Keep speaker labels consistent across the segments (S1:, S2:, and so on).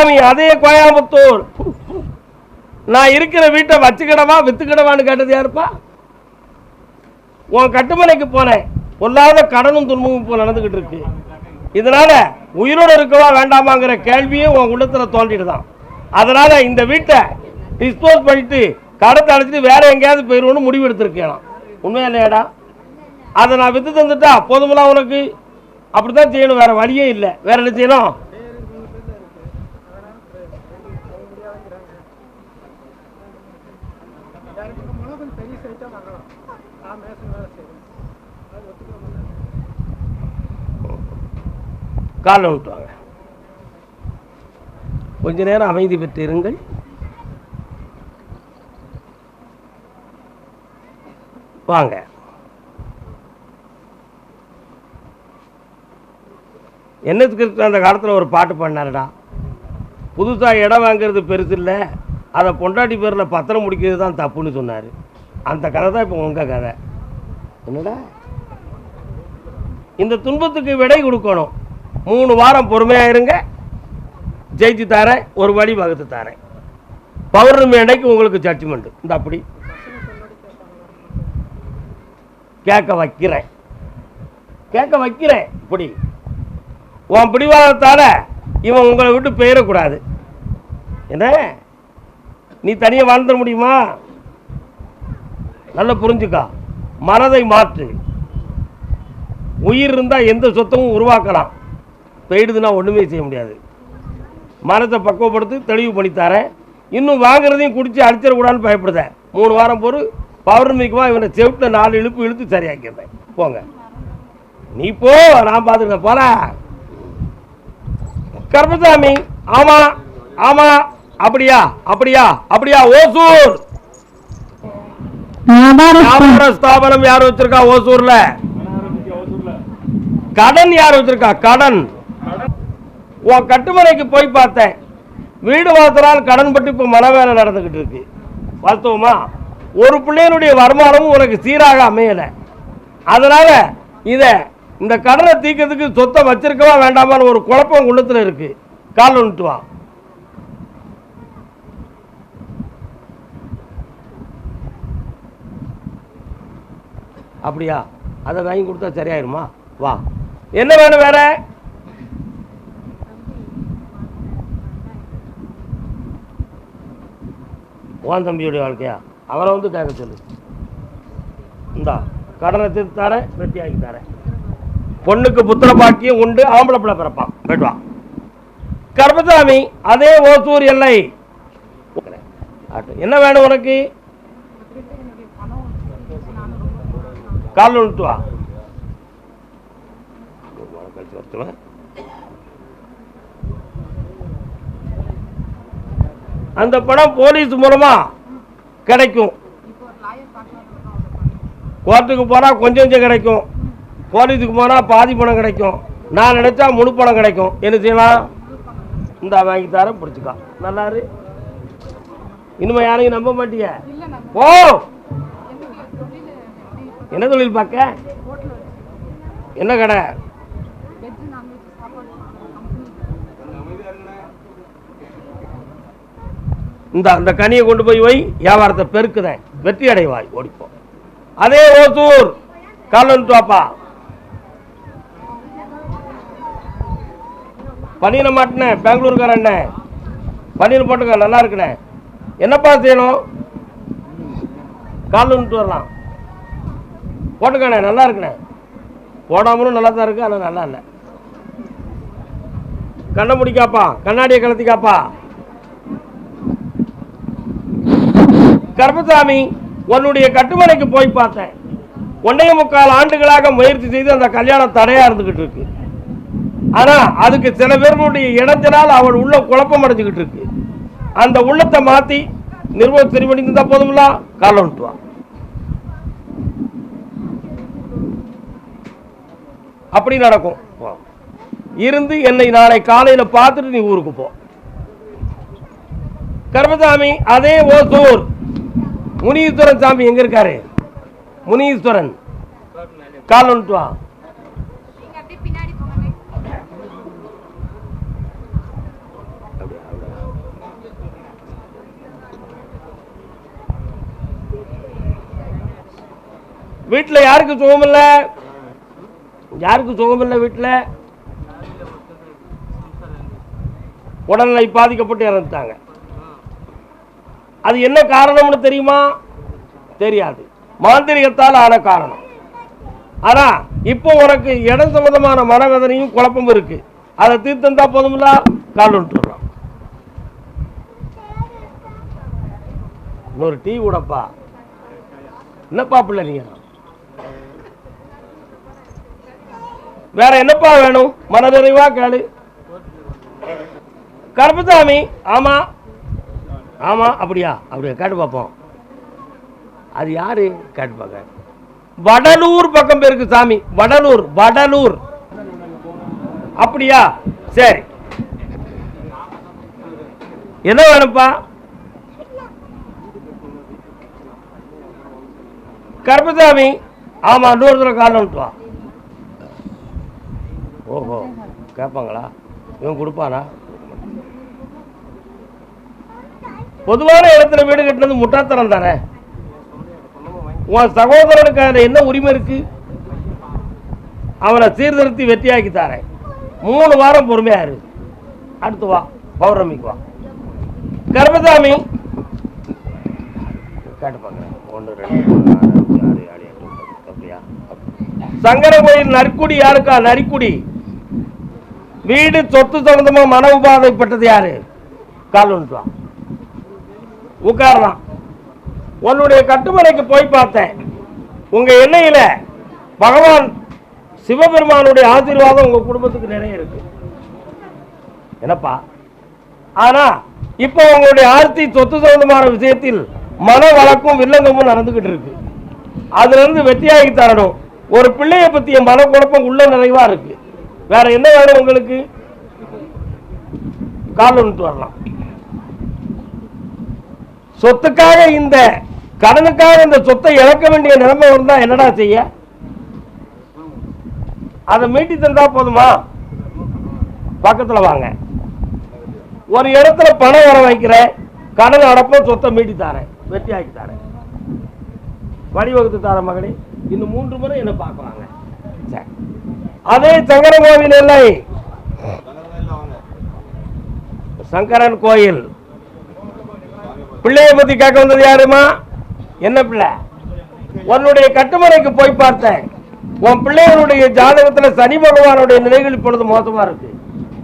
S1: கருப்பசாமி அதே கோயம்புத்தூர் நான் இருக்கிற வீட்டை வச்சுக்கிடவா வித்துக்கிடவான்னு கேட்டது யாருப்பா? உன் கட்டுமனைக்கு போனேன். பொல்லாத கடனும் துன்பமும் இப்போ நடந்துக்கிட்டு இருக்கு. இதனால உயிரோடு இருக்கவா வேண்டாமாங்கிற கேள்வியும் உன் உள்ளத்துல தோண்டிட்டுதான் அதனால இந்த வீட்டை டிஸ்போஸ் பண்ணிட்டு கடத்தை அழைச்சிட்டு வேற எங்கேயாவது போயிடுவோம்னு முடிவு எடுத்திருக்கேன் உண்மையா இல்லையாடா? அதை நான் வித்து தந்துட்டா போதுமெல்லாம் உனக்கு? அப்படித்தான் செய்யணும் வேற வழியே இல்லை. வேற என்ன செய்யணும்? காலில் விட்டுவாங்க கொஞ்ச நேரம் அமைதி பெற்று இருங்கள். வாங்க. என்னத்துக்கு அந்த காலத்தில் ஒரு பாட்டு பண்ணாருடா புதுசாக இடம் வாங்குறது பெருசு இல்லை. அதை பொண்டாட்டி பேரில் பத்திரம் முடிக்கிறது தான் தப்புன்னு சொன்னார். அந்த கதை தான் இப்போ உங்கள் கதை. என்னடா? இந்த துன்பத்துக்கு விடை கொடுக்கணும். மூணு வாரம் பொறுமையாக இருங்க. ஜெயிச்சு தரேன் ஒரு வழி வகுத்து தரேன். பௌர்ணமி அன்னைக்கு உங்களுக்கு ஜட்ஜ்மெண்ட் இந்த அப்படி. கேட்க வைக்கிறேன். கேட்க வைக்கிறேன். இப்படி. உன் பிடிவாதத்தால இவன் உங்களை விட்டு போயிடக்கூடாது. என்ன? நீ தனியாக வாழ்ந்துட முடியுமா? நல்லா புரிஞ்சுக்கா. மனதை மாற்று. உயிர் இருந்தால் எந்த சொத்தமும் உருவாக்கலாம். போயிடுதுன்னா ஒன்றுமே செய்ய முடியாது. மரத்தை பக்குவப்படுத்தி தெளிவு பண்ணி தரேன். இன்னும் வாங்குறதையும் குடிச்சு அடிச்சிடக்கூடாதுன்னு பயப்படுத மூணு வாரம் பொறு பௌர்ணமிக்குமா இவனை செவிட்டில் நாலு இழுப்பு இழுத்து சரியாக்கிடுறேன் போங்க. நீ போ நான் பார்த்துருக்கேன் போல கர்மசாமி ஆமா ஆமா அப்படியா அப்படியா அப்படியா ஓசூர். வியாபார ஸ்தாபனம் யார் வச்சிருக்கா ஓசூர்ல? கடன் யார் வச்சிருக்கா? கடன். உன் கட்டுமனைக்கு போய் பார்த்தேன். வீடு வாசலால் கடன் பட்டு இப்போ மன வேலை நடந்துக்கிட்டு இருக்கு. வாஸ்தவமா ஒரு பிள்ளையனுடைய வருமானமும் உனக்கு சீராக அமையலை. அதனால இதை இந்த கடனை தீக்கிறதுக்கு சொத்தை வச்சிருக்கவா வேண்டாமான்னு ஒரு குழப்பம் உள்ளத்தில் இருக்கு. கால் வந்துட்டு வா. அப்படியா? அதை வாங்கி கொடுத்தா சரியாயிருமா? வா. என்ன வேணும் வேற? உன் தம்பியுடைய வாழ்க்கையா? அவரை வந்து கேட்க சொல்லு. இந்தா கடனை தீர்த்து தரேன் வெட்டி ஆக்கி தரேன். பொண்ணுக்கு புத்திர பாக்கியம் உண்டு ஆம்பளை பிள்ளை பிறப்பான். போயிட்டு கர்மசாமி அதே ஓசூர் எல்லை. என்ன வேணும் உனக்கு? காலில் விட்டு கழிச்சு வரட்டுமா? அந்த பணம் போலீஸ் மூலமாக கிடைக்கும். கோர்ட்டுக்கு போனால் கொஞ்சம் கொஞ்சம் கிடைக்கும். போலீஸுக்கு போனால் பாதி பணம் கிடைக்கும். நான் நினச்சா முழு பணம் கிடைக்கும். என்ன செய்யலாம்? இந்த வாங்கி தரேன் பிடிச்சிக்கா. நல்லா இனிமே யாரையும் நம்ப மாட்டீங்க ஓ என்ன தொழில் பார்க்க? என்ன கடை? இந்த அந்த கனியை கொண்டு போய் வை வியாபாரத்தை பெருக்குதேன். வெற்றி அடைவாய் ஓடிப்போம் அதே ஓசூர் காலன் வாப்பா பன்னீரை மாட்டினேன் பெங்களூருக்காரண்ணே பன்னீர் போட்டுக்க நல்லா இருக்குண்ணே. என்னப்பா செய்யணும்? காலன்ட்டு வந்துட்டு வரலாம். போட்டுக்கண்ணே நல்லா இருக்குண்ணே. போடாமலும் நல்லா தான் இருக்கு ஆனால் நல்லா இல்லை. கண்ணை முடிக்காப்பா கண்ணாடியை கலத்திக்காப்பா கருப்பசாமி உன்னுடைய கட்டுமனைக்கு போய் பார்த்தேன். ஒன்றைய முக்கால் ஆண்டுகளாக முயற்சி செய்து அந்த கல்யாணம் தடையா இருந்துகிட்டு இருக்கு. ஆனா அதுக்கு சில பேர்களுடைய இடத்தினால் அவள் உள்ள குழப்பம் அடைஞ்சுக்கிட்டு இருக்கு. அந்த உள்ளத்தை மாத்தி நிர்வாகம் சரி பண்ணி இருந்தா போதும்ல? காலம் அப்படி நடக்கும். இருந்து என்னை நாளை காலையில பார்த்துட்டு நீ ஊருக்கு போ. கர்மசாமி அதே ஓசூர். முனீஸ்வரன் சாமி எங்க இருக்காரு? முனீஸ்வரன். கால் ஒன்று வா. வீட்டில் யாருக்கு சுகம் இல்லை? யாருக்கு சுகம் இல்லை வீட்டில் உடல்நிலை பாதிக்கப்பட்டு இறந்துட்டாங்க. அது என்ன காரணம்னு தெரியுமா? தெரியாது. மாந்திரிகத்தால் ஆன காரணம். ஆனா இப்போ உனக்கு இடம் சம்பந்தமான மனவேதனையும் குழப்பமும் இருக்கு. அதை தீர்த்தந்தா போதும்ல? கால் விட்டுறோம் இன்னொரு டீ கூடப்பா என்னப்பா பிள்ளை நீங்க? வேற என்னப்பா வேணும்? மனதிறைவா கேளு. கருப்பசாமி ஆமா. ஆமா அப்படியா? அப்படியா கேட்டு பார்ப்போம். அது யாரு? கேட்டு பார்க்க. வடலூர் பக்கம் பேருக்கு சாமி. வடலூர் வடலூர். அப்படியா? சரி. என்ன வேணும்ப்பா? கருப்பசாமி. ஆமா நூறு தடவை காலில் வா. ஓஹோ கேட்பாங்களா? இவன் கொடுப்பானா? பொதுவான இடத்துல வீடு கட்டினது முட்டாத்தனம் தானே? உன் சகோதரனுக்கு அதில் என்ன உரிமை இருக்கு? அவனை சீர்திருத்தி வெற்றியாக்கி தாரேன். மூணு வாரம் பொறுமையா இரு. அடுத்து வா பௌர்ணமிக்கு வா. கர்மசாமி கேட்டு பார்க்குறேன் ஒன்று ரெண்டு மூணு, நாலு, அஞ்சு, ஆறு ஏழு எட்டு ஒன்பது அப்படியா? சங்கர கோயில் நற்குடி யாருக்கா? நரிக்குடி. வீடு சொத்து சம்பந்தமா மன உபாதைப்பட்டது யாரு? கால் ஒன்று வா. உட்காரலாம் உன்னுடைய கட்டுமலைக்கு போய் பார்த்தேன். உங்க எண்ணெயில பகவான் சிவபெருமானுடைய ஆசீர்வாதம் உங்க குடும்பத்துக்கு நிறைய இருக்கு. என்னப்பா? ஆனா இப்போ உங்களுடைய ஆர்த்தி சொத்து சம்பந்தமான விஷயத்தில் மன வழக்கும் வில்லங்கமும் நடந்துகிட்டு இருக்கு. அதுல இருந்து வெற்றியாகி தரணும் ஒரு பிள்ளையை பத்திய மன குழப்பம் உள்ள நிறைவா இருக்கு. வேற என்ன வேணும் உங்களுக்கு? கால் ஒன்று வரலாம் சொத்துக்காக இந்த கடனுக்காக இந்த சொத்தை இழக்க வேண்டிய நிலைமை இருந்தா என்னடா செய்ய? அதை மீட்டி தந்தா போதுமா? பக்கத்தில் வாங்க. ஒரு இடத்துல பணம் வர வைக்கிறேன் கடன் அடப்ப சொத்தை மீட்டி தாரேன். வெற்றி ஆக்கி தாரேன். வழிவகுத்து தார மகளே இன்னும் மூன்று முறை என்ன பார்க்கலாங்க சரி. அதே சங்கரகோவில் இல்லை. சங்கரன் கோயில். பிள்ளைய பத்தி கேட்க வந்தது யாருமா? என்ன பிள்ளை? உன்னுடைய கட்டுமனைக்கு போய் பார்த்தேன். உன் பிள்ளைகளுடைய ஜாதகத்துல சனி பகவானுடைய நிலைகள் இப்பொழுது மோசமா இருக்கு.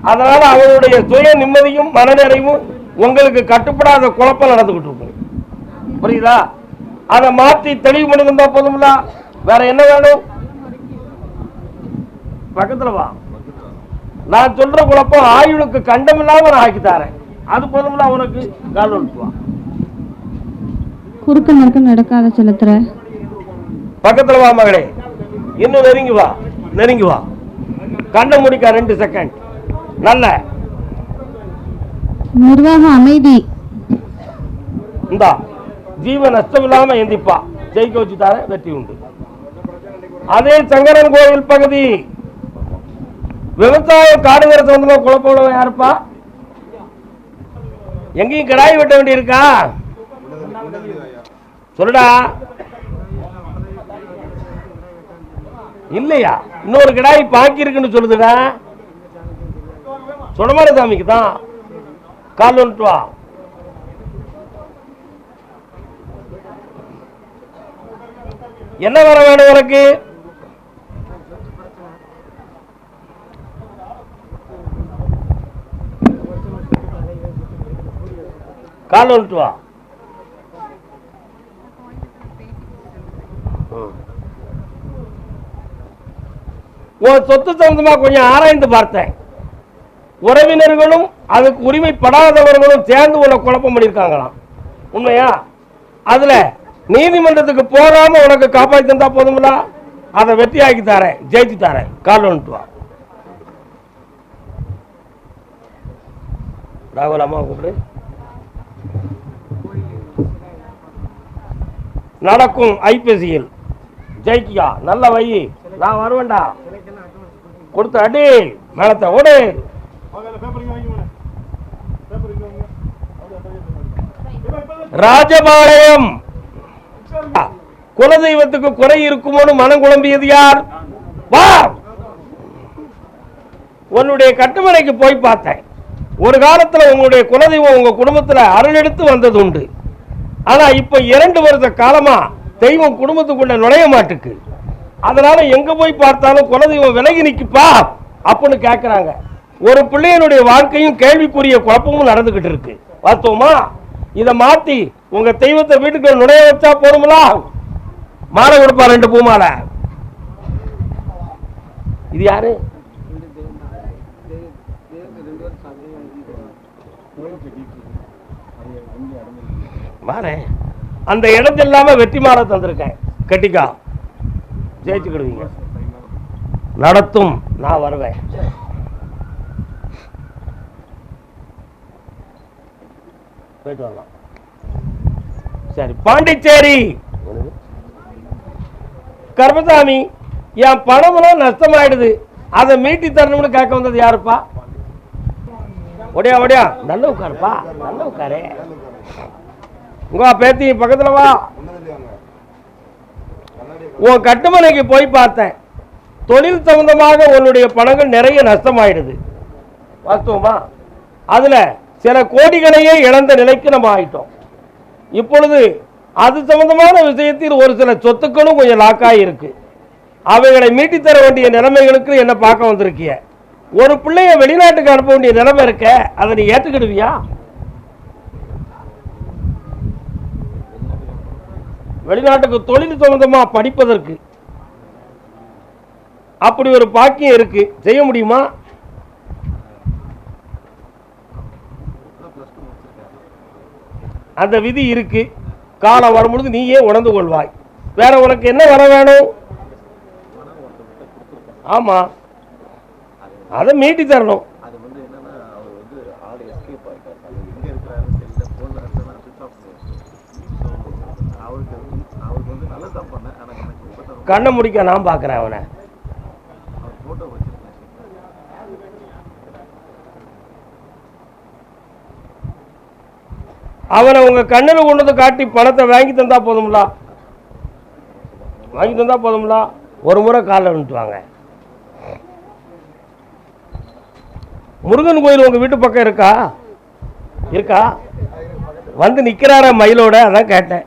S1: அதனால அவனுடைய சுய நிம்மதியும் மனநிறைவும் உங்களுக்கு கட்டுப்படாத குழப்பம் நடந்துகிட்டு இருக்கும் புரியுதா? அதை மாற்றி தெளிவு பண்ணிருந்தா போதும்ல? வேற என்ன வேணும்? பக்கத்துல வா. நான் சொல்ற குழப்பம் ஆயுளுக்கு கண்டமில்லாம நான் ஆக்கி தரேன். அது போதும்ல உனக்கு? கால் ஒழுத்துவான்
S2: குறுக்க மறுக்க நடக்காத செலுத்துற
S1: பக்கத்துல வா மகளே இன்னும் நெருங்கி வா. நெருங்கி வா. கண்ணை முடிக்க ரெண்டு செகண்ட் நல்ல.
S2: நிர்வாக அமைதி.
S1: இந்தா ஜீவ நஷ்டம் இல்லாம எந்திப்பா. ஜெயிக்க வச்சு தர வெற்றி உண்டு. அதே சங்கரன் கோயில் பகுதி. விவசாயம் காடுகிற சம்பந்தமா குழப்பம் யாருப்பா? எங்கேயும் கிடாய் வெட்ட வேண்டி இருக்கா சொல்லுடா. இல்லையா? இன்னொரு கிடாய் பாக்கி இருக்குன்னு சொல்லுதுடா சுடமார சாமிக்கு தான். கால் வந்துட்டு வா. என்ன வர வேணும் உனக்கு? கால் வந்துட்டு வா. உன் சொத்து சம்பந்தமாக கொஞ்சம் ஆராய்ந்து பார்த்தேன். உறவினர்களும் அதுக்கு உரிமைப்படாதவர்களும் சேர்ந்து உன்னை குழப்பம் பண்ணியிருக்காங்களாம். உண்மையா? அதுல நீதிமன்றத்துக்கு போகாம உனக்கு காப்பாற்றி தந்தா போதுங்களா அதை வெற்றியாக்கி தரேன் ஜெயிச்சு தரேன். கால் வந்துட்டு வா. ராகுல் அம்மா கூப்பிடு. நடக்கும் ஐபிசியில் ஜெயிக்கியா? நல்ல வை. நான் வருவேன்டா. கொடுத்த அடி மேலத்தை ஓடு. ராஜபாளையம். குலதெய்வத்துக்கு குறை இருக்குமோன்னு மனம் குழம்பியது யார்? வா! உன்னுடைய கட்டுமனைக்கு போய் பார்த்தேன். ஒரு காலத்துல உங்களுடைய குலதெய்வம் உங்க குடும்பத்துல அருள் எடுத்து வந்தது உண்டு. ஆனா இப்ப இரண்டு வருஷ காலமா தெய்வம் குடும்பத்துக்குள்ள நுழைய மாட்டுக்கு. அதனால எங்க போய் பார்த்தாலும் குலதெய்வம் விலகி நிற்குப்பா அப்படின்னு கேட்குறாங்க ஒரு பிள்ளையனுடைய வாழ்க்கையும் கேள்விக்குரிய குழப்பமும் நடந்துகிட்டு இருக்கு. பார்த்தோமா? இதை மாத்தி உங்க தெய்வத்தை வீட்டுக்குள்ள நுழைய வச்சா போதுங்களா மாலை கொடுப்பா ரெண்டு பூ மாலை இது யாரு? மாறேன். அந்த இடத்து இல்லாம வெற்றி மாலை தந்திருக்கேன். கட்டிக்கா. ஜெயிச்சுக்கிடுவீங்க. நடத்தும். நான் வருவேன். போயிட்டு வரலாம். சரி பாண்டிச்சேரி. கர்மசாமி என் பணமெல்லாம் நஷ்டமாயிடுது. அதை மீட்டி தரணும்னு கேட்க வந்தது யாருப்பா? ஒடியா ஒடியா. நல்ல உட்காருப்பா நல்ல உட்காரு உங்க பேத்தி பக்கத்துல வா. உன் கட்டுமனைக்கு போய் பார்த்தேன். தொழில் சம்பந்தமாக உன்னுடைய பணங்கள் நிறைய நஷ்டமாயிடுது. வாஸ்தவமா? அதில் சில கோடிகளையே இழந்த நிலைக்கு நம்ம ஆயிட்டோம். இப்பொழுது அது சம்பந்தமான விஷயத்தில் ஒரு சில சொத்துக்களும் கொஞ்சம் லாக்காக இருக்கு அவைகளை மீட்டி தர வேண்டிய நிலைமைகளுக்கு என்ன பார்க்க வந்திருக்கிய? ஒரு பிள்ளைய வெளிநாட்டுக்கு அனுப்ப வேண்டிய நிலைமை இருக்க அதை நீ ஏற்றுக்கிடுவியா வெளிநாட்டுக்கு தொழில் சம்பந்தமா படிப்பதற்கு. அப்படி ஒரு பாக்கியம் இருக்கு. செய்ய முடியுமா? அந்த விதி இருக்கு. காலம் வரும்பொழுது நீயே உணர்ந்து கொள்வாய். வேற உனக்கு என்ன வர வேணும்? ஆமா. அதை மீட்டி தரணும்
S3: அது வந்து என்னன்னா அவர் வந்து ஆள் எஸ்கேப் ஆயிட்டார் அது எங்க இருக்கிறாருன்னு தெரியல போன்ல இருந்தெல்லாம் சுவிச் ஆஃப் ஸோ அவருக்கு வந்து- அவருக்கு வந்து நல்லதான் பண்ணேன் ஆனா எனக்கு ரொம்ப
S1: கண்ணை முடிக்க நான் பார்க்குறேன் அவனை. அவனை உங்க கண்ணில் கொண்டு வந்து காட்டி பணத்தை வாங்கி தந்தா போதும்லா? வாங்கி தந்தா போதும்ல? ஒரு முறை காலில் விட்டு வாங்க. முருகன் கோயில் உங்க வீட்டு பக்கம் இருக்கா? இருக்கா? வந்து நிக்கிறார மயிலோட? அதான் கேட்டேன்.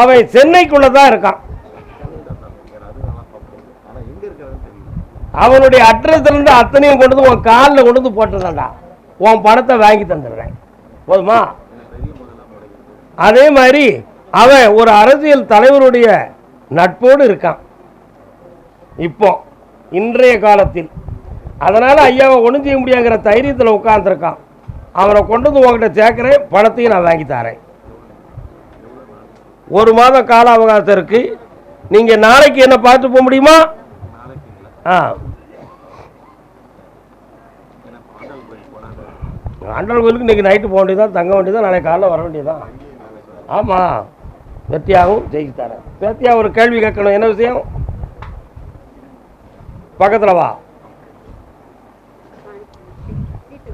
S1: அவன் சென்னைக்குள்ள தான் இருக்கான். அவனுடைய அட்ரஸ்லேருந்து அத்தனையும் கொண்டு வந்து உன் காலில் கொண்டு வந்து போட்டுறதாண்டா உன் பணத்தை வாங்கி தந்துடுறேன். போதுமா? அதே மாதிரி அவன் ஒரு அரசியல் தலைவருடைய நட்போடு இருக்கான். இப்போ இன்றைய காலத்தில். அதனால் ஐயாவை ஒன்றும் செய்ய முடியாங்கிற தைரியத்தில் உட்காந்துருக்கான் அவனை கொண்டு வந்து உங்ககிட்ட சேர்க்குறேன் பணத்தையும் நான் வாங்கி தரேன். ஒரு மாதம் கால அவகாசம் இருக்கு. நீங்க நாளைக்கு என்ன பார்த்து போக முடியுமா? ஆ. ஆண்டாள் கோயிலுக்கு இன்னைக்கு நைட்டு போக வேண்டியதான் தங்க வேண்டியதான் நாளைக்கு காலைல வர வேண்டியதான் ஆமாம் வெற்றியாகவும் ஜெயிச்சு தரேன் வெற்றியா ஒரு கேள்வி கேட்கணும். என்ன விஷயம்? பக்கத்தில் வா.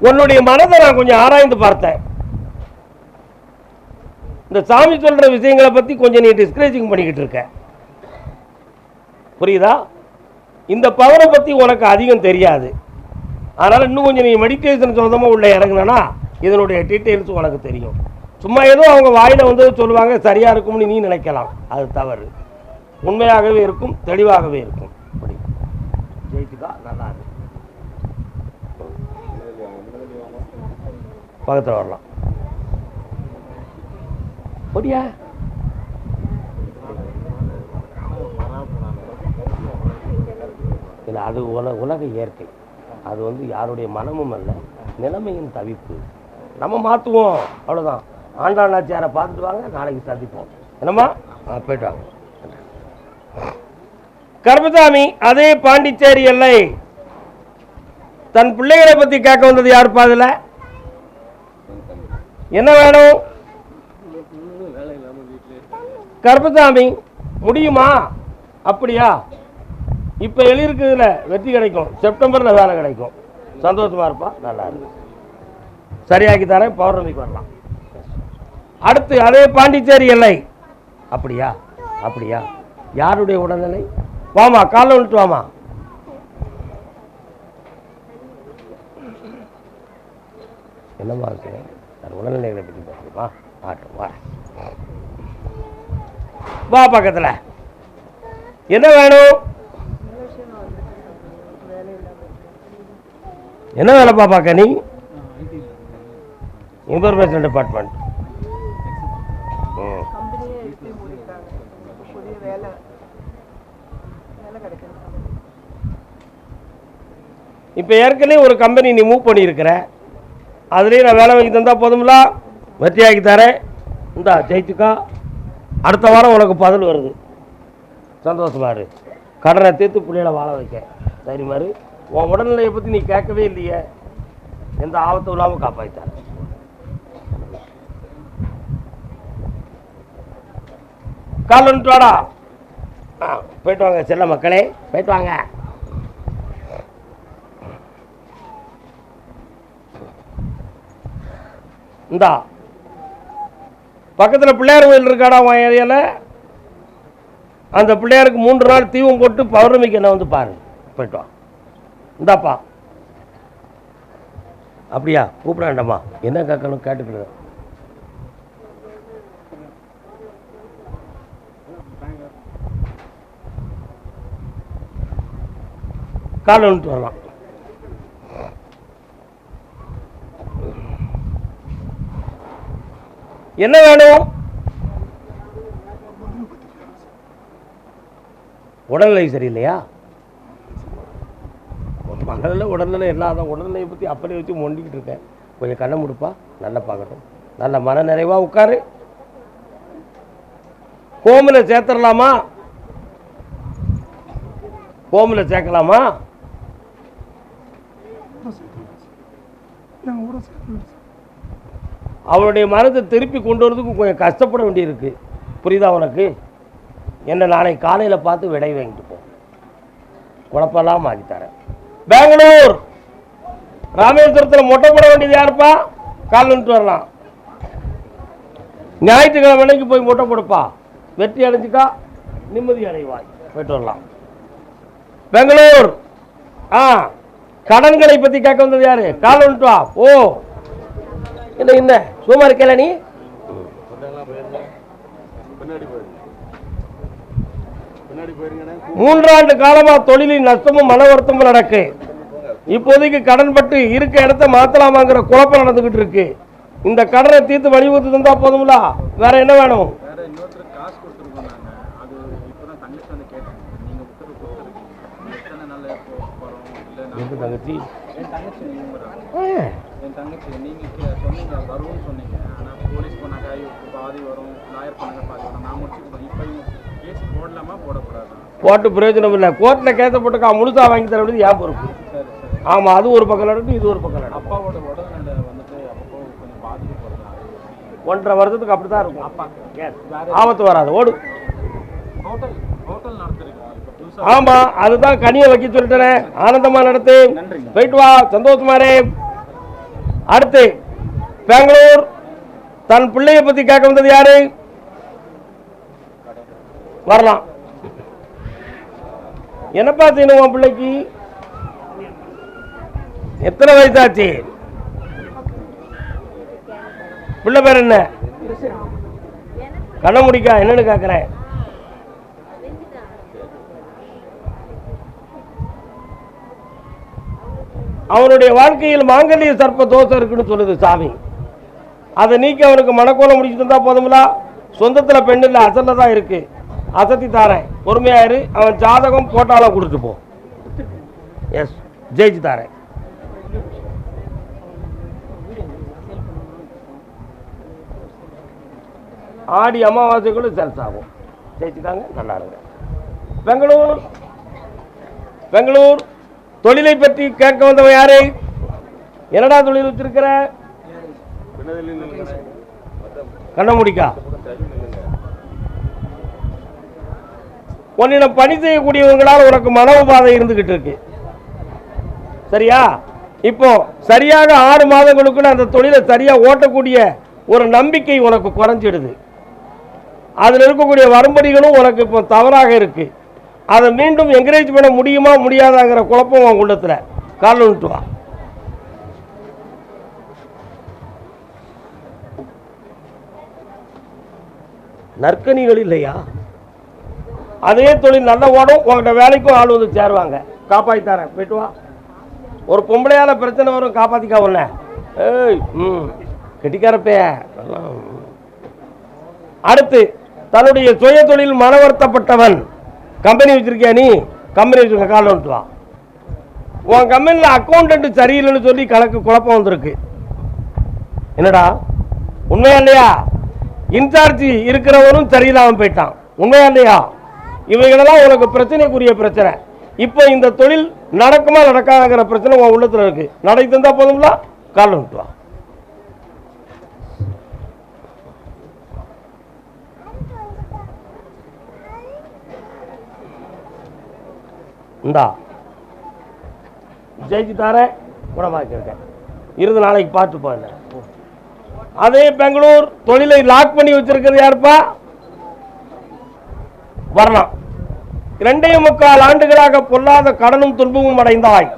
S1: உன்னுடைய மனதை நான் கொஞ்சம் ஆராய்ந்து பார்த்தேன். இந்த சாமி சொல்கிற விஷயங்களை பற்றி கொஞ்சம் நீ டிஸ்கரேஜிங் பண்ணிக்கிட்டு இருக்க. புரியுதா? இந்த பவரை பற்றி உனக்கு அதிகம் தெரியாது. அதனால் இன்னும் கொஞ்சம் நீ மெடிடேஷன் சொந்தமாக உள்ள இறங்கினா இதனுடைய டீட்டெயில்ஸ் உனக்கு தெரியும். சும்மா ஏதோ அவங்க வாயில் வந்து சொல்லுவாங்க சரியாக இருக்கும்னு நீ நினைக்கலாம். அது தவறு. உண்மையாகவே இருக்கும் தெளிவாகவே இருக்கும். அப்படி. ஜெயிச்சுக்கா நல்லா இருக்கு. பக்கத்தில் வரலாம். அப்படியா இல்லை அது உல உலக இயற்கை. அது வந்து யாருடைய மனமும் அல்ல நிலைமையின் தவிப்பு. நம்ம மாற்றுவோம் அவ்வளோதான் ஆண்டாள் நாச்சியாரை பார்த்துட்டு வாங்க நாளைக்கு சந்திப்போம். என்னம்மா? போயிட்டு வாங்க. கருப்பசாமி அதே பாண்டிச்சேரி எல்லை. தன் பிள்ளைகளை பற்றி கேட்க வந்தது யாருப்பா அதில்? என்ன வேணும்? கருப்பசாமி முடியுமா? அப்படியா? இப்போ எழுதியிருக்குதுல வெற்றி கிடைக்கும். செப்டம்பரில் வேலை கிடைக்கும். சந்தோஷமா இருப்பா? நல்லா இருக்கும் சரியாக்கி தரேன் பௌர்ணமிக்கு வரலாம். அடுத்து அதே பாண்டிச்சேரி எல்லை. அப்படியா? அப்படியா? யாருடைய உடல்நிலை? வாமா காலைல விட்டு வாமா. என்னம்மா இருக்கு? உடல்நிலைகளை பற்றி பார்க்கணுமா ஆட்டும் வா. வா பக்கத்தில். என்ன வேணும்? என்ன வேலைப்பா பார்க்க நீ? இன்ஃபர்மேஷன் டிபார்ட்மெண்ட் இப்போ ஏற்கனவே ஒரு கம்பெனி நீ மூவ் பண்ணியிருக்கிற. அதுலேயும் நான் வேலை வாங்கி தந்தால் போதும்ல? வெற்றியாக்கி தரேன். இந்தா ஜெயிச்சுக்கா. அடுத்த வாரம் உனக்கு பதில் வருது. சந்தோஷமா இரு. கடனை தீர்த்து பிள்ளைகளை வாழ வைக்க. சரி மாதிரி உன் உடல்நிலையை பற்றி நீ கேட்கவே இல்லையே. எந்த ஆபத்தும் இல்லாமல் காப்பாற்றித்தாரேன் கால் வந்துட்டு வாடா. ஆ போயிட்டு வாங்க செல்ல மக்களே. போயிட்டு வாங்க. இந்தா. பக்கத்தில் பிள்ளையார் கோயில் இருக்காடா உன் ஏரியாவில் அந்த பிள்ளையாருக்கு மூன்று நாள் தீவம் போட்டு பௌர்ணமிக்கு என்ன வந்து பாரு. போயிட்டு வா. இந்தாப்பா. அப்படியா? கூப்பிட வேண்டாமா? என்ன கேட்கணும்? கேட்டுக்கிட்டு காலை வந்துட்டு வரலாம். என்ன வேணும்? உடல்நிலை சரியில்லையா? மனநிலை உடல்நிலை இல்லாத உடல்நிலையை பற்றி அப்படி வச்சு மொண்டிக்கிட்டு இருக்கேன் கொஞ்சம் கண்ணை முடிப்பா நல்லா பார்க்கட்டும். நல்ல மன நிறைவாக உட்காரு. கோமில் சேர்த்துடலாமா? கோமில் சேர்க்கலாமா? அவனுடைய மனதை திருப்பி கொண்டு வரதுக்கு கொஞ்சம் கஷ்டப்பட வேண்டியிருக்கு. புரியுதா உனக்கு? என்ன நாளை காலையில் பார்த்து விடை வாங்கிட்டு போ. குழப்பெல்லாம் ஆக்கி தரேன். பெங்களூர்! ராமேஸ்வரத்தில் மொட்டை போட வேண்டியது யாருப்பா? கால் வந்துட்டு வரலாம். ஞாயிற்றுக்கிழமை அன்னைக்கு போய் மொட்டை போடுப்பா. வெற்றி அடைஞ்சிக்கா நிம்மதி அடைவாய். போயிட்டு வரலாம். பெங்களூர்! ஆ கடன்களை பற்றி கேட்க வந்தது யாரு? கால் வா. ஓ என்ன என்ன சும்மா இருக்கல நீ. மூன்றாண்டு காலமா தொழிலில் நஷ்டமும் மன வருத்தமும் நடக்கு. இப்போதைக்கு கடன் பட்டு இருக்க இடத்த மாத்தலாமாங்கிற குழப்பம் நடந்துகிட்டு இருக்கு. இந்த கடனை தீர்த்து வழிவகுத்து தந்தா போதும்ல? வேற என்ன வேணும்?
S3: தங்கச்சி சொன்னீங்க வரும்னு சொன்னீங்க. ஆனா போலீஸ் போனாக்கா பாதி வரும் லாயர் போனாக்கா பாதி வரும். நான் முடிச்சுக்கிட்டோம் இப்போ கேஸ் போடலாமா போடக்கூடாதா?
S1: போட்டு பிரயோஜனம் இல்லை. கோர்ட்டில் கேஸை போட்டுக்கா முழுசா வாங்கி தர வேண்டியது ஏன் பொறுப்பு
S3: சரி சரி
S1: ஆமா அது ஒரு பக்கம் நடக்கும் இது ஒரு பக்கம் நடக்கும்.
S3: அப்பாவோட உடல்நிலை வந்துட்டு அப்பப்போ கொஞ்சம் எப்படி?
S1: ஒன்றரை வருஷத்துக்கு அப்படித்தான் இருக்கும்.
S3: அப்பா.
S1: ஆபத்து வராது. ஓடு.
S3: ஹோட்டல் ஹோட்டல் நடத்திருக்கோம்
S1: ஆமா அதுதான் கனியை வைக்க சொல்லிட்டேனே. ஆனந்தமா நடத்து. போயிட்டு வா சந்தோஷமா இரு. அடுத்து. பெங்களூர். தன் பிள்ளைய பத்தி கேட்க வந்தது யாரு? வரலாம். என்னப்பா செய்யணும் உன் பிள்ளைக்கு? எத்தனை வயசாச்சு? பிள்ளை பேர் என்ன? கண்ண முடிக்கா என்னன்னு கேட்குறேன் அவனுடைய வாழ்க்கையில் மாங்கல்ய சர்ப்ப தோஷம் இருக்குன்னு சொல்லுது சாமி. அதை நீக்கி அவனுக்கு மனக்கோலம் முடிச்சு இருந்தால் போதுங்களா சொந்தத்தில் பெண் இல்லை அசலில் தான் இருக்குது அசத்தி தாரேன். பொறுமையாயிரு அவன் ஜாதகம் போட்டாலும் கொடுத்துட்டு போ. எஸ் ஜெயிச்சு தாரேன். ஆடி அமாவாசைக்குள்ள செல்ஸ் ஆகும் ஜெயிச்சுட்டாங்க நல்லா இருங்க. பெங்களூர். பெங்களூர். தொழிலை பற்றி கேட்க வந்தவன் யாரு? என்னடா தொழில் வச்சிருக்கிற? கண்ண முடிக்கா உன்னிடம் பணி செய்யக்கூடியவங்களால் உனக்கு மன உபாதை இருந்துகிட்டு இருக்கு. சரியா? இப்போ சரியாக ஆறு மாதங்களுக்குள்ள அந்த தொழிலை சரியா ஓட்டக்கூடிய ஒரு நம்பிக்கை உனக்கு குறைஞ்சிடுது. அதில் இருக்கக்கூடிய வரும்படிகளும் உனக்கு இப்போ தவறாக இருக்கு. அதை மீண்டும் என்கரேஜ் பண்ண முடியுமா முடியாதாங்கிற குழப்பம் உன் உள்ளத்துல. கால் விட்டு வா. நற்கனிகள் இல்லையா? அதே தொழில் நல்ல ஓடும் உங்கள்கிட்ட வேலைக்கும் ஆள் வந்து சேருவாங்க. காப்பாற்றி தரேன். போயிட்டு வா. ஒரு பொம்பளையால் பிரச்சனை வரும் காப்பாற்றிக்கா உன்ன ஏய் ம் கெட்டிக்காரப்பே. அடுத்து தன்னுடைய சுய தொழில் மனவர்த்தப்பட்டவன். கம்பெனி வச்சிருக்கியா நீ? கம்பெனி வச்சுருக்க கால் வந்துட்டு வா. உன் கம்பெனியில் அக்கௌண்டன்ட் சரியில்லைன்னு சொல்லி கணக்கு குழப்பம் வந்திருக்கு. என்னடா? உண்மையா இல்லையா? இன்சார்ஜ் இருக்கிறவனும் சரியில்லாமல் போயிட்டான். உண்மையா இல்லையா? இவைகளெல்லாம் உனக்கு பிரச்சனைக்குரிய பிரச்சனை. இப்போ இந்த தொழில் நடக்குமா நடக்காதுங்கிற பிரச்சனை உன் உள்ளத்தில் இருக்கு. நடை தந்தா போதும்ல? காலில் விட்டு இந்தா. ஜெயிச்சு தாரேன் குணமாக்கியிருக்கேன் இருபது நாளைக்கு பார்த்து போன அதே பெங்களூர் தொழிலை லாக் பண்ணி வச்சிருக்கிறது யாருப்பா? வரலாம் இரண்டே முக்கால் ஆண்டுகளாக பொல்லாத கடனும் துன்பமும் அடைந்தாய்.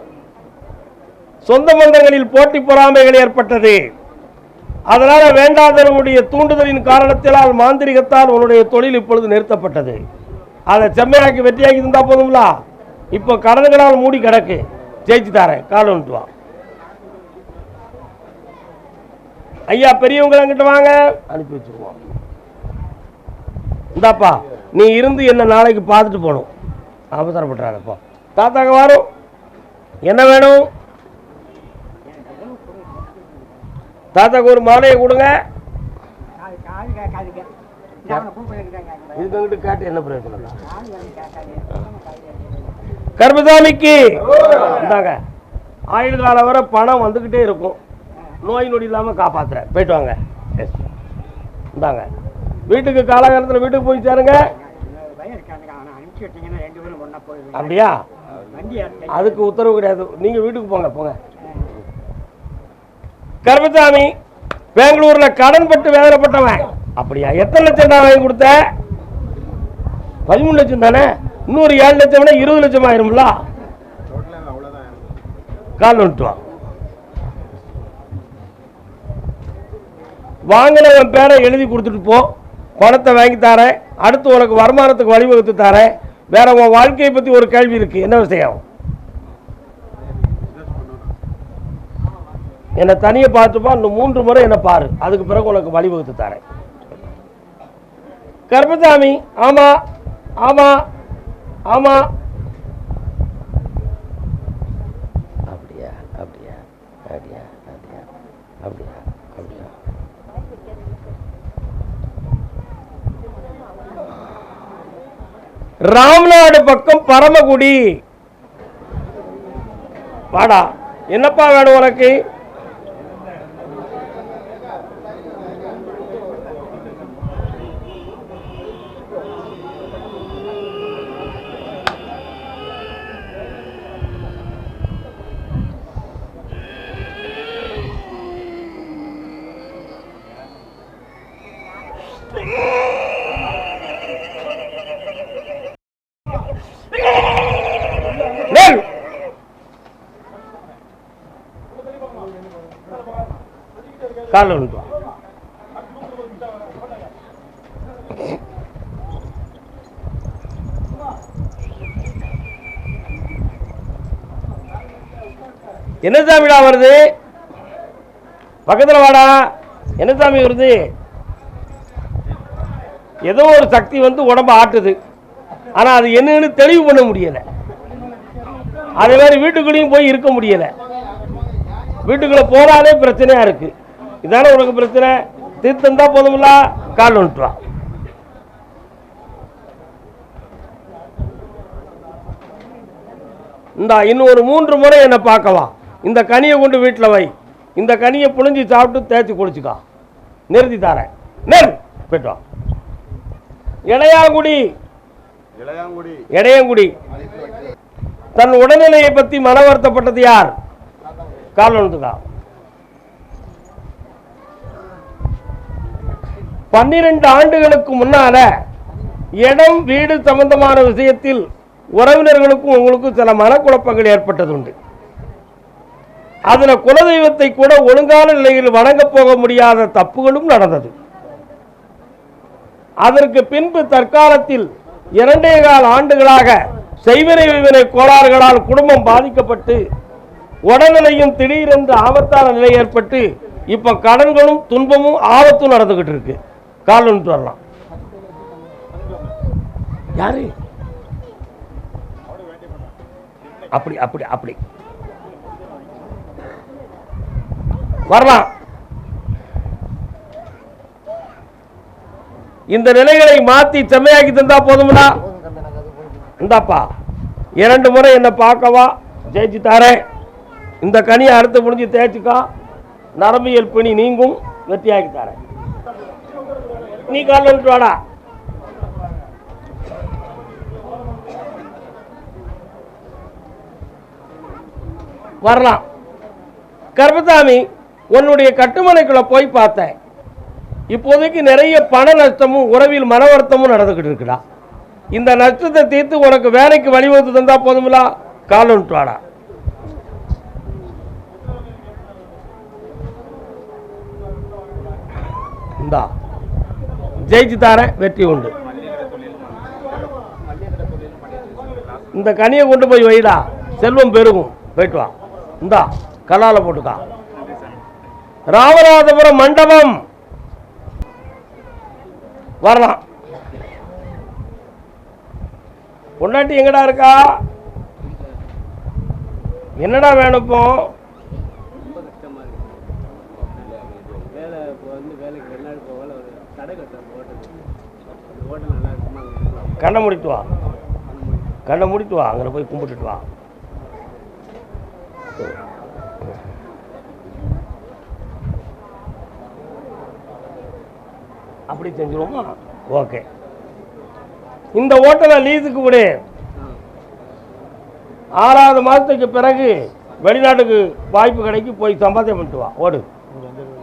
S1: சொந்த பந்தங்களில் போட்டி பொறாமைகள் ஏற்பட்டது. அதனால வேண்டாதவனுடைய தூண்டுதலின் காரணத்தினால் மாந்திரிகத்தால் உன்னுடைய தொழில் இப்பொழுது நிறுத்தப்பட்டது. அதை செம்மையாக்கி வெற்றியாக்கி இருந்தா போதும்ல? இப்போ கடன்களால் மூடி கிடக்கு. ஜெயிச்சு தாரேன் காலம் வந்துட்டு வா ஐயா பெரியவங்க என்கிட்ட வாங்க. அனுப்பி வச்சிருவோம். இந்தாப்பா நீ இருந்து என்ன நாளைக்கு பார்த்துட்டு போகணும். அவசரப்பட்டாங்கப்பா தாத்தாங்க வரும். என்ன வேணும்? தாத்தாக்கு ஒரு மாலையை கொடுங்க. இதுக்கு காட்டு என்ன பிரயோஜனம்? கர்மசாமிக்கு ஆயுள் காலம் வரை பணம் வந்துக்கிட்டே இருக்கும். நோய் நொடி இல்லாமல் காப்பாத்துறேன் போயிட்டு வாங்க. எஸ் இந்தாங்க. வீட்டுக்கு காலகாலத்தில் வீட்டுக்கு போய் சேருங்க. அப்படியா? அதுக்கு உத்தரவு கிடையாது. நீங்க வீட்டுக்கு போங்க போங்க. கருமசாமி பெங்களூர்ல கடன் பட்டு வேதனைப்பட்டவன். அப்படியா? எத்தனை லட்சம் தான் வாங்கி கொடுத்த? பதிமூணு லட்சம் தானே? இன்னொரு ஏழு லட்சம்னா இருபது லட்சம் ஆயிரும்ல? கால் வந்துட்டு வாங்கினவன் பேரை எழுதி கொடுத்துட்டு போ பணத்தை வாங்கி தரேன் அடுத்து உனக்கு வருமானத்துக்கு வழிவகுத்து தரேன். வேற உன் வாழ்க்கையை பத்தி ஒரு கேள்வி இருக்கு. என்ன விஷயம்? என்னை தனியை பார்த்துப்பா இன்னும் மூன்று முறை என்னை பாரு. அதுக்கு பிறகு உனக்கு வழிவகுத்து தரேன். கர்மசாமி ஆமா ஆமா ஆமா அப்படியா அப்படியா அப்படியா அப்படியா அப்படியா அப்படியா ராம்நாடு பக்கம் பரமக்குடி வாடா என்னப்பா வேணும் உனக்கு நெல் காலில் வந்துட்டு என்ன சாமிடா வருது? பக்கத்துல வாடா. என்ன சாமி வருது? ஏதோ ஒரு சக்தி வந்து உடம்ப ஆட்டுது. ஆனா அது என்னன்னு தெளிவு பண்ண முடியல. அதே மாதிரி வீட்டுக்குள்ளேயும் போய் இருக்க முடியல. வீட்டுக்குள்ள போனாலே பிரச்சனையா இருக்கு. இதானே உனக்கு பிரச்சனை? தீர்த்தந்தா போதுமில்ல கால் வந்துட்டு வா இந்தா இன்னும் ஒரு மூன்று முறை என்னை பார்க்கவா இந்த கனியை கொண்டு வீட்டில் வை. இந்த கனியை புழிஞ்சு சாப்பிட்டு தேய்ச்சி குடிச்சுக்கா. நிறுத்தி தரேன். நெல் போயிட்டு வா. இளையாங்குடி
S3: இளையாங்குடி
S1: இடையங்குடி. தன் உடல்நிலையை பற்றி மன வருத்தப்பட்டது யார்? கால் ஒன்றுக்கா பன்னிரண்டு ஆண்டுகளுக்கு முன்னால இடம் வீடு சம்பந்தமான விஷயத்தில் உறவினர்களுக்கும் உங்களுக்கும் சில மனக்குழப்பங்கள் ஏற்பட்டதுண்டு. அதில் குலதெய்வத்தை கூட ஒழுங்கான நிலையில் வணங்கப் போக முடியாத தப்புகளும் நடந்தது. அதற்கு பின்பு தற்காலத்தில் இரண்டே கால் ஆண்டுகளாக செய்வினை விவினை கோளாறுகளால் குடும்பம் பாதிக்கப்பட்டு உடல்நிலையும் திடீரென்று ஆபத்தான நிலை ஏற்பட்டு இப்போ கடன்களும் துன்பமும் ஆபத்தும் நடந்துகிட்டு இருக்கு. கால் ஒன்று வரலாம். யாரு? அப்படி அப்படி அப்படி. வரலாம். இந்த நிலைகளை மாத்தி செம்மையாக்கி தந்தா போதும்டா. இந்தாப்பா. இரண்டு முறை என்னை பார்க்கவா. ஜெயிச்சு தாரேன் இந்த கனியை அறுத்து முடிஞ்சு தேய்ச்சிக்கா. நரம்பியல் பிணி நீங்கும். வெற்றியாக்கி தரேன் நீ காலில் வாடா. வரலாம். கர்பதாமி உன்னுடைய கட்டுமனைக்குள்ள போய் பார்த்தேன். இப்போதைக்கு நிறைய பண நஷ்டமும் உறவில் மன வருத்தமும் நடந்துக்கிட்டு இருக்குடா. இந்த நஷ்டத்தை தீர்த்து உனக்கு வேலைக்கு வழிவகுத்து தந்தா போதுமில்லா? கால் வாடா. இந்தா. ஜெயிச்சு தாரேன் வெற்றி உண்டு. இந்த கனியை கொண்டு போய் வைடா. செல்வம் பெருகும். போயிட்டு வா. இந்தா கலால போட்டுக்கா. ராமநாதபுரம் மண்டபம். வரலாம். பொண்டாட்டி எங்கடா இருக்கா? என்னடா வேணும் இப்போ
S4: ரொம்ப கஷ்டமா இருக்கு வேலை இப்போ வந்து வேலைக்கு வெளிநாடு போகல ஒரு கடை கட்டுறேன் ஹோட்டல் அந்த ஹோட்டல் நல்லா இருக்குமா அங்கே இருக்கலாம்
S1: கண்ணை முடித்து வா. கண்ணை முடித்து வா அங்கே போய் கும்பிட்டுட்டு வா. அப்படி செஞ்சிருவோமா? ஓகே. இந்த ஓட்டலை லீஸுக்கு விடு. ஆறாவது மாதத்துக்கு பிறகு வெளிநாட்டுக்கு வாய்ப்பு கிடைக்கி போய் சம்பாத்தியம் பண்ணிட்டு வா. ஓடு.